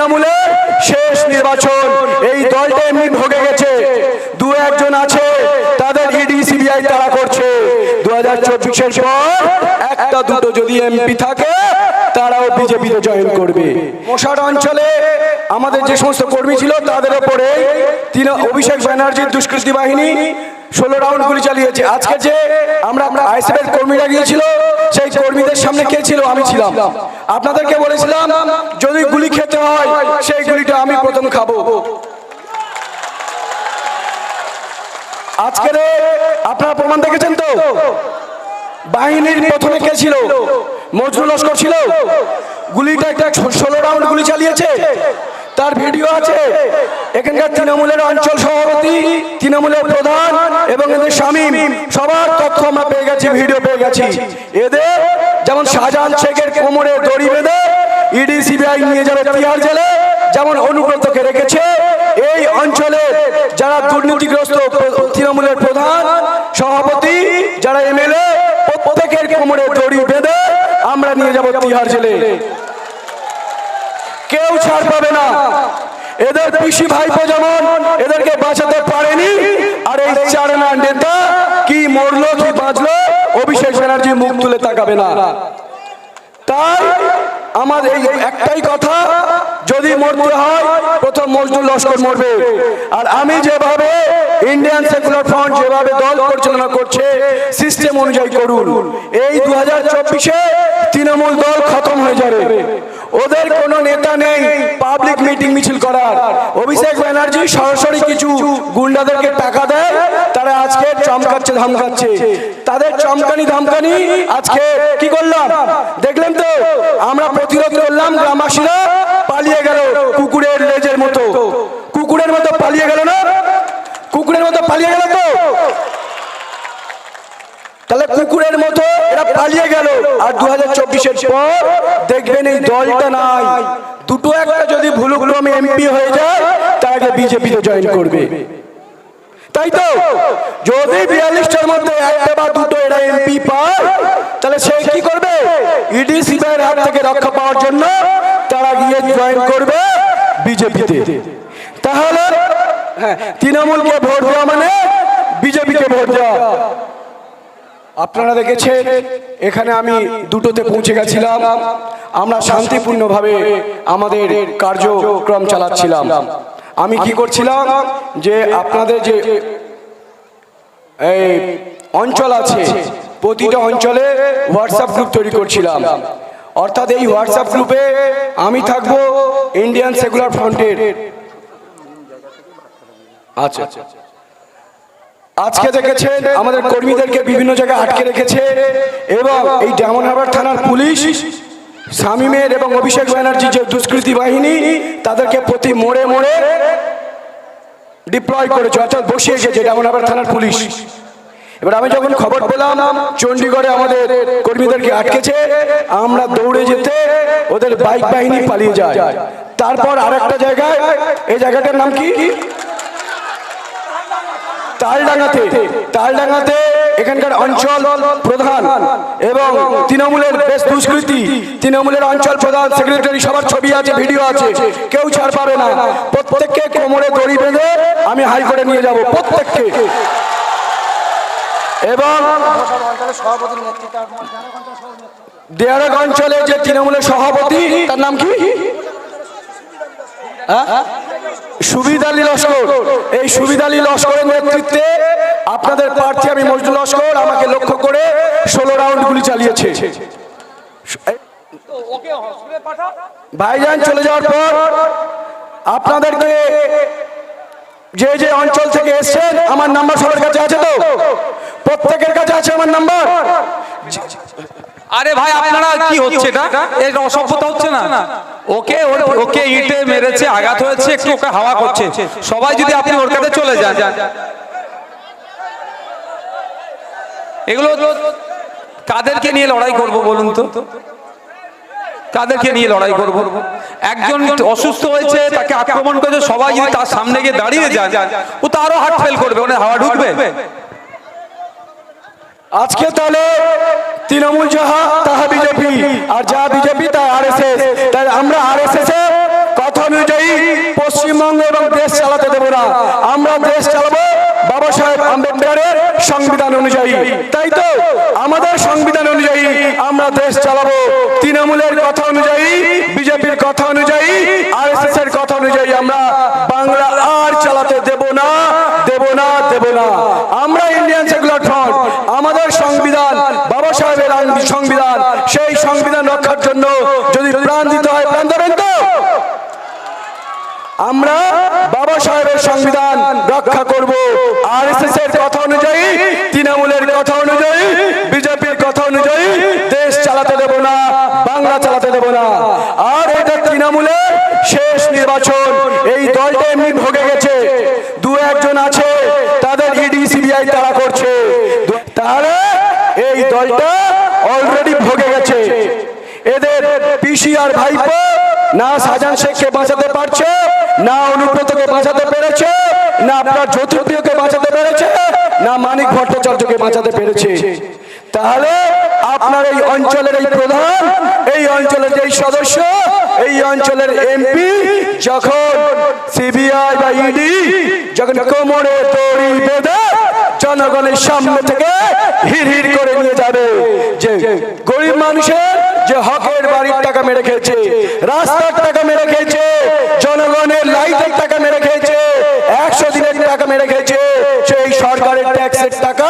তৃণমূলের শেষ নির্বাচন। এই দলটা এমনি ভোগে গেছে। দু একজন আছে, তাদের ইডি সিবিআই তারা করছে। দু হাজার চব্বিশের পর একটা দুটো যদি এমপি থাকে বিজেপিতে জয়েন করবে। মশার অঞ্চলে আমাদের যে সমস্ত কর্মী ছিল, তাদের ওপরে তিনি অভিষেক ব্যানার্জির দুষ্কৃতি বাহিনী ষোলো রাউন্ড গুলি চালিয়েছে। আজকে যে আমরা আইসিএফের কর্মীরা গিয়েছিল, সেই কর্মীদের সামনে কে ছিল? আমি ছিলাম। আপনাদেরকে বলেছিলাম, যদি গুলি খেতে হয়, সেই গুলিটা আমি প্রথম খাব। আজকের আপনারা প্রমাণ দেখেছেন তো? বাহিনীর প্রথমে কে ছিল? মজরুল লস্কর ছিল? গুলিটা একটা ষোলো রাউন্ড গুলি চালিয়েছে। তার ভিডিও আছে। এখানকার তৃণমূলের অঞ্চল সভাপতি, তৃণমূলের প্রধান এবং এদের স্বামী। সবার তথ্য আমরা পেয়ে গেছি ভিডিও পেয়ে গেছি। এদের যেমন শাহজাহান শেখের কোমরে দড়ি বেঁধে ইডি সিবিআই নিয়ে যাবে তিহার জেলে, যেমন অনুব্রতকে রেখেছে। এই অঞ্চলে যারা দুর্নীতিগ্রস্ত তৃণমূলের নিয়ে যাব তিহার জেলে। কেউ ছাড় পাবে না। এদের পিসি ভাইপো যেমন এদেরকে বাঁচাতে পারেনি, আর এই চার না নেতা কি মরলো, কি বাঁচলো, অভিষেক ব্যানার্জি মুখ তুলে তাকাবে না। তাই আমার এই একটাই কথা, যদি মরতে হয়, প্রথম মজদুর লস্কর মরবে। আর আমি যেভাবে ইন্ডিয়ান সেকুলার ফ্রন্ট যেভাবে দল পরিচালনা করছে সিস্টেম অনুযায়ী করুন। এই দু হাজার চব্বিশে তৃণমূল দল খতম হয়ে যাবে। ওদের কোনো নেতা নেই। পাবলিক মিটিং মিছিল করার। অভিষেক ব্যানার্জি সরাসরি কিছু গুন্ডাদেরকে টাকা দেয়। তারা আজকে চমকাচ্ছে, ধমকাচ্ছে। তাদের চমকানি, ধমকানি আজকে কি করলাম? দেখলেন তো, আমরা প্রতিরোধ করলাম, গ্রামবাসীরা পালিয়ে গেল কুকুরের লেজের মতো। কুকুরের মতো পালিয়ে গেল না? কুকুরের মতো পালিয়ে গেল তো? তাহলে কুকুরের মতো এরা পালিয়ে গেল। আর দু হাজার চব্বিশের পর দেখবেন এই দলটা নাই। দুটো একটা যদি ভুলুক্রমে এমপি হয়ে যায় তাকে বিজেপিতে জয়েন করবে। তাই তো? যদি বিয়াল্লিশটার মধ্যে একটা বা দুটো এরা এমপি পায়, তাহলে সে কি করবে? ইডি সিবিআইয়ের হাত থেকে রক্ষা পাওয়ার জন্য তারা গিয়ে জয়েন করবে বিজেপিতে তাহলে হ্যাঁ তৃণমূলকে ভোট দেওয়া মানে বিজেপিকে ভোট দেওয়া। আপনারা দেখেছেন, এখানে আমি দুটোতে পৌঁছে গেছিলাম। আমরা শান্তিপূর্ণভাবে আমাদের কার্যক্রম চালাচ্ছিলাম। আমি কি করছিলাম যে আপনাদের যে এই অঞ্চল আছে, প্রতিটা অঞ্চলে হোয়াটসঅ্যাপ গ্রুপ তৈরি করছিলাম। অর্থাৎ এই হোয়াটসঅ্যাপ গ্রুপে আমি থাকব ইন্ডিয়ান সেকুলার ফ্রন্টের আচ্ছা আচ্ছা। আজকে দেখেছেন আমাদের কর্মীদেরকে বিভিন্ন জায়গায় আটকে রেখেছে এবং এই ডায়মন্ড হারবার থানার পুলিশ শামীমের এবং অভিষেক ব্যানার্জি যে দুষ্কৃতী বাহিনী তাদেরকে প্রতি মোড়ে মোড়ে ডিপ্লয় করেছে। অর্থাৎ বসিয়ে গেছে ডায়মন্ড হারবার থানার পুলিশ। এবার আমি যখন খবর পেলাম চণ্ডীগড়ে আমাদের কর্মীদেরকে আটকেছে। আমরা দৌড়ে যেতে ওদের বাইক বাহিনী পালিয়ে যায়। তারপর আরেকটা জায়গায় এই জায়গাটার নাম কি? তালডাঙ্গাতে তালডাঙ্গাতে এখানকার অঞ্চল প্রধান এবং তৃণমূলের বেশ দুষ্কৃতি, তৃণমূলের অঞ্চল প্রধান সেক্রেটারি সবার ছবি আছে, ভিডিও আছে। কেউ ছাড় পাবে না। প্রত্যেককে কোমরে দড়ি বেঁধে আমি হাইকোর্টে নিয়ে যাব, প্রত্যেককে। এবং দেয়ারক অঞ্চলে যে তৃণমূলের সভাপতি, তার নাম কি? হ্যাঁ? সুবিদ আলী লস্কর। এই সুবিদ আলী লস্করের নেতৃত্বে আপনাদের প্রার্থী আমি মজদুর লস্কর আমাকে লক্ষ্য করে ষোলো রাউন্ড গুলি চালিয়েছে। ভাইজান চলে যাওয়ার পর আপনাদেরকে যে যে অঞ্চল থেকে এসছেন, আমার নাম্বার সবার কাছে আছে তো? প্রত্যেকের কাছে আছে আমার নাম্বার? আরে ভাই আপনারা কি হচ্ছে এটা? এর অসভ্যতা হচ্ছে না? ওকে ওর- ওকে ইটে মেরেছে আঘাত হয়েছে একটু ওকে হাওয়া করছে। সবাই যদি আপনি ওর কাছে চলে যান। এগুলো কাদেরকে নিয়ে লড়াই করব বলুন তো? কাদেরকে নিয়ে লড়াই করব? একজন অসুস্থ হয়েছে তাকে আক্রমণ করেছে সবাই যদি তার সামনে গিয়ে দাঁড়িয়ে যান ও তো আরও হার্ট ফেল করবে ওখানে হাওয়া ঢুকবে। আজকে তাহলে তৃণমূল যাহা, তাহা বিজেপি। আর যা বিজেপি তা আর এস এস তাই আমরা আর এস এস এ কথা অনুযায়ী পশ্চিমবঙ্গ এবং দেশ চালাতে দেব না। আমরা দেশ চালাবো বাবা সাহেব আম্বেদকরের সংবিধান অনুযায়ী। তাই তো? আমাদের সংবিধান অনুযায়ী আমরা দেশ চালাবো। তৃণমূলের কথা অনুযায়ী, বিজেপির কথা অনুযায়ী আর এর কথা অনুযায়ী আমরা বাংলা আর চালাতে দেব না দেব না দেব না আমরা ইন্ডিয়ান সেকুলার ফ্রন্ট আমাদের সংবিধান বাবা সাহেবের আইন- সংবিধান সেই সংবিধান রক্ষার জন্য যদি প্রাণ দিতে হয় প্রাণ দেবেন তো আমরা বাবা সাহেবের সংবিধান রক্ষা করব। আর এর কথা অনুযায়ী, তৃণমূলের কথা অনুযায়ী, বিজেপির কথা অনুযায়ী দেশ চালাতে দেব না, বাংলা চালাতে দেব না। আর এটা তৃণমূলের শেষ নির্বাচন। এই দলটা এমনি ভোগে গেছে। দু একজন আছে, তাদের ইডি, সিবিআই তারা করছে। তাহলে এই দলটা অলরেডি ভোগে গেছে। এদের পিসি আর ভাইপো না সাজান শেখকে বাঁচাতে পারছে, না অনুব্রতকে বাঁচাতে পেরেছে, না আপনার জ্যোতিপ্রিয়কে বাঁচাতে পেরেছে, না মানিক ভট্টাচার্যকে বাঁচাতে পেরেছে। তাহলে আপনার এই অঞ্চলের এই প্রধান, এই অঞ্চলের যেই সদস্য, এই অঞ্চলের এমপি যখন সিবিআই বা ইডি যখন কোমরে দড়ি বেঁধে জনগণের সামনে থেকে হির হির করে নিয়ে যাবে। যে গরিব মানুষের যে হকের বাড়ির টাকা মেরে খেয়েছে, রাস্তার টাকা মেরে খেয়েছে, জনগণের লাইটের টাকা মেরে খেয়েছে, একশো দিনের টাকা মেরে খেয়েছে, সেই সরকারের ট্যাক্সের টাকা,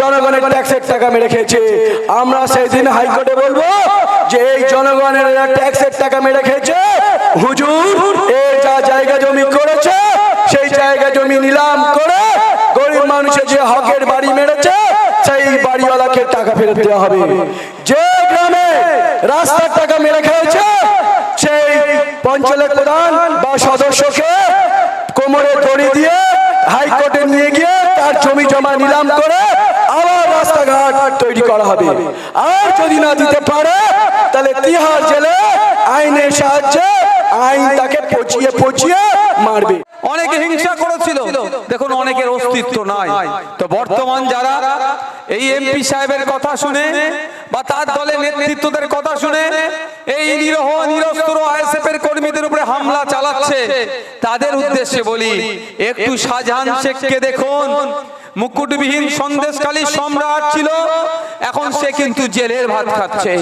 জনগণের ট্যাক্সের টাকা মেরে খেয়েছে। আমরা সেই দিন হাইকোর্টে বলব যে এই জনগণের ট্যাক্সের টাকা মেরে খেয়েছে, হুজুর, এর যা জায়গা জমি করেছে, সেই জায়গা জমি নিলাম করে গরিব মানুষের যে হকের বাড়ি মেরেছে সেই বাড়িওয়ালাকে টাকা ফেরত দেওয়া হবে। যে গ্রামে রাস্তার টাকা মেরে খেয়েছে, সেই পঞ্চায়েত প্রধান বা সদস্যকে কোমরে দড়ি দিয়ে হাইকোর্টে নিয়ে গিয়ে তার জমি জমা নিলাম করে আবার রাস্তাঘাট তৈরি করা হবে। আর যদি না দিতে পারে, তাহলে তিহার জেলে আইনের সাহায্যে আইন তাকে পচিয়ে পচিয়ে মারবে। অনেকে হিংসা করেছিল। দেখুন অনেকের অস্তিত্ব নাই। তো বর্তমান যারা এই এমপি সাহেবের কথা শুনে বা তার দলের নেতৃত্বদের কথা শুনে এই নিরহ নিরস্ত্র আইএসএফ এর কর্মীদের উপরে হামলা চালাচ্ছে। তাদের উদ্দেশ্যে বলি একটু শাহজাহান শেখকে দেখুন। মুকুটবিহীন সন্দেশকালী সম্রাট ছিল। এখন সে কিন্তু জেলের ভাত খাচ্ছে।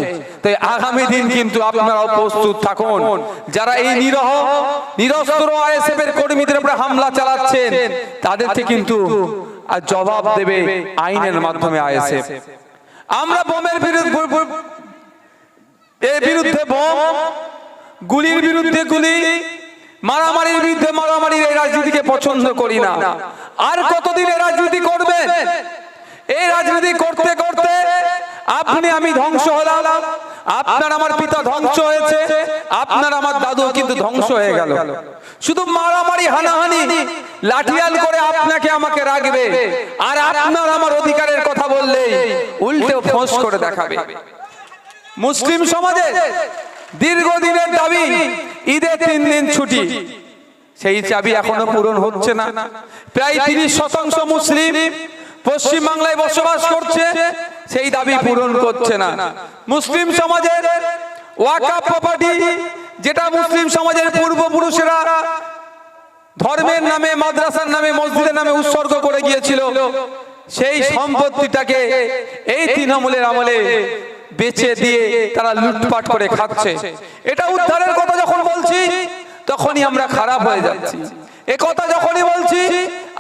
তাই আগামী দিন কিন্তু আপনারাও প্রস্তুত থাকুন। যারা এই নিরহ নিরস্ত্র আইএসএফ এর কর্মীদের উপরে হামলা চালাচ্ছেন তাদেরকে কিন্তু আর জবাব দেবে আইনের মাধ্যমে আইএসএফ। আমরা বোমের বিরুদ্ধে এর বিরুদ্ধে বোম গুলির বিরুদ্ধে গুলি। মারামারির বিরুদ্ধে মারামারির এই রাজনীতিকে পছন্দ করি না। আর কতদিন এই রাজনীতি করবেন? এই রাজনীতি করতে করতে আপনি আমি ধ্বংস হলাম। আপনার আমার পিতা ধ্বংস হয়েছে। আপনার আমার দাদু কিন্তু ধ্বংস হয়ে গেল। শুধু মারামারি, হানাহানি, লাঠিয়াল করে আপনাকে আমাকে রাখবে। আর আপনার আমার অধিকারের কথা বললে উল্টে ফোঁস করে দেখাবে। মুসলিম সমাজে দীর্ঘদিনের দাবি, ঈদের তিন দিন ছুটি। সেই চাবি এখনও পূরণ হচ্ছে না। প্রায় তিরিশ শতাংশ মুসলিম পশ্চিম বাংলায় বসবাস করছে, সেই দাবি পূরণ করছে না। মুসলিম সমাজের ওয়াকাপ প্রপার্টি, যেটা মুসলিম সমাজের পূর্বপুরুষেরা ধর্মের নামে, মাদ্রাসার নামে, মসজিদের নামে উৎসর্গ করে গিয়েছিল, সেই সম্পত্তিটাকে এই তৃণমূলের আমলে বেচে দিয়ে তারা লুটপাট করে খাচ্ছে। এটা উদ্ধারের কথা যখন বলছি তখনই আমরা খারাপ হয়ে যাচ্ছি। এ কথা যখনই বলছি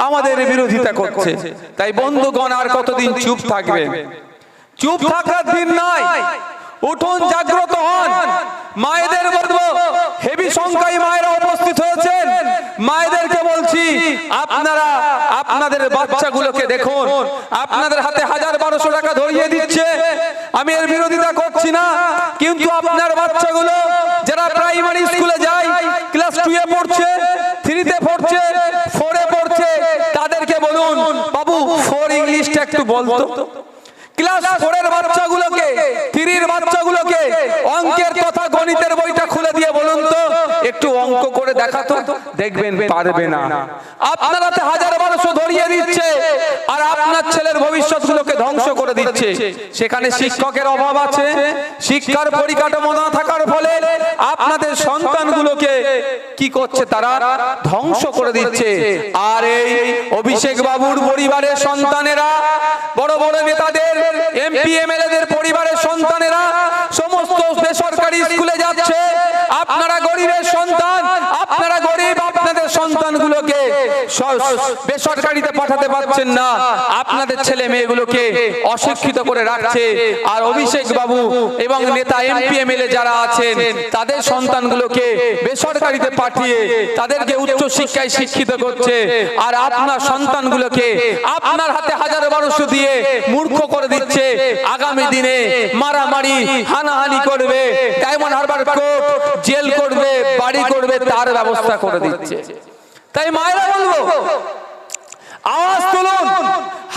আমাদের বিরোধিতা করছে। তাই বন্ধুগণ আর কতদিন চুপ থাকবে? চুপ থাকার দিন নয় উঠুন জাগ্রত হন। মায়েদের বলব হেভি সংখ্যায় মায়েরা উপস্থিত হয়েছেন। মায়েদেরকে বলছি আপনারা আপনাদের বাচ্চাগুলোকে দেখুন। আপনাদের হাতে হাজার বারোশো টাকা ধরিয়ে দিচ্ছে। আমি এর বিরোধিতা করছি না। কিন্তু আপনার বাচ্চাগুলো যারা প্রাইমারি স্কুলে যায় ক্লাস টু এ পড়ছে থ্রিতে পড়ছে ফোরে পড়ছে, তাদেরকে বলুন, বাবু ফোর ইংলিশটা একটু বলতো। ক্লাস ফোরের বাচ্চাগুলোকে থ্রির বাচ্চাগুলোকে অঙ্কের তথা গণিতের বইটা খুলে দিয়ে বলুন তো, একটু অঙ্ক করে দেখাতো। দেখবেন পারবে না। আপনারা তো হাজার বারোশো ধরিয়ে দিচ্ছে আর আপনার ছেলের ভবিষ্যৎ গুলোকে ধ্বংস করে দিচ্ছে। সেখানে শিক্ষকের অভাব আছে, শিক্ষার পরিকাঠামো না থাকার ফলে আপনাদের সন্তানগুলোকে কি করছে তারা ধ্বংস করে দিচ্ছে। আর এই অভিষেক বাবুর পরিবারের সন্তানেরা, বড় বড় নেতাদের, এমপি এমএলএদের বেসরকারিতে পাঠাতে পারছেন না। আপনাদের ছেলে মেয়েগুলোকে অশিক্ষিত করে রাখছে। আর অভিষেক বাবু এবং নেতা এমপি, এমএলএ যারা আছেন, তাদের সন্তানগুলোকে বেসরকারিতে পাঠিয়ে তাদেরকে উচ্চ শিক্ষায় শিক্ষিত করছে। আর আপনার সন্তানগুলোকে আপনার হাতে হাজার বারোশো দিয়ে মূর্খ করে দিচ্ছে। আগামী দিনে মারামারি, হানাহানি করবে কোর্ট, জেল করবে, বাড়ি করবে, তার ব্যবস্থা করে দিচ্ছে। তাই মায়েরা বলব, আওয়াজ তুলুন,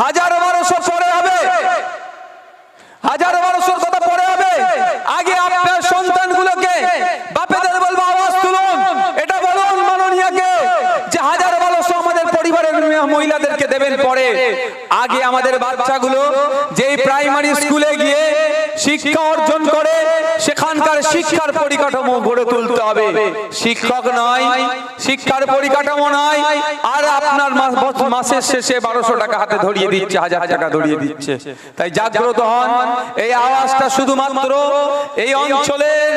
হাজার বারোশো পরে হবে। হাজার বারোশোর কথা পরে হবে। আগে আপনার সন্তানগুলোকে, বাপেদের বলব, আওয়াজ তুলুন। এটা বলুন মাননীয়কে যে হাজার বারোশো আমাদের পরিবারের মহিলাদেরকে দেবেন পরে। আগে আমাদের বাচ্চাগুলো যেই প্রাইমারি স্কুলে গিয়ে শিক্ষা অর্জন করে সেখানকার শিক্ষার পরিকাঠামো গড়ে তুলতে হবে। শিক্ষক নয় শিক্ষার পরিকাঠামো নয় আর আপনার মাসের শেষে বারোশো টাকা হাতে ধরিয়ে দিচ্ছে হাজার টাকা ধরিয়ে দিচ্ছে। তাই জাগ্রত হন। এই আওয়াজটা শুধুমাত্র এই অঞ্চলের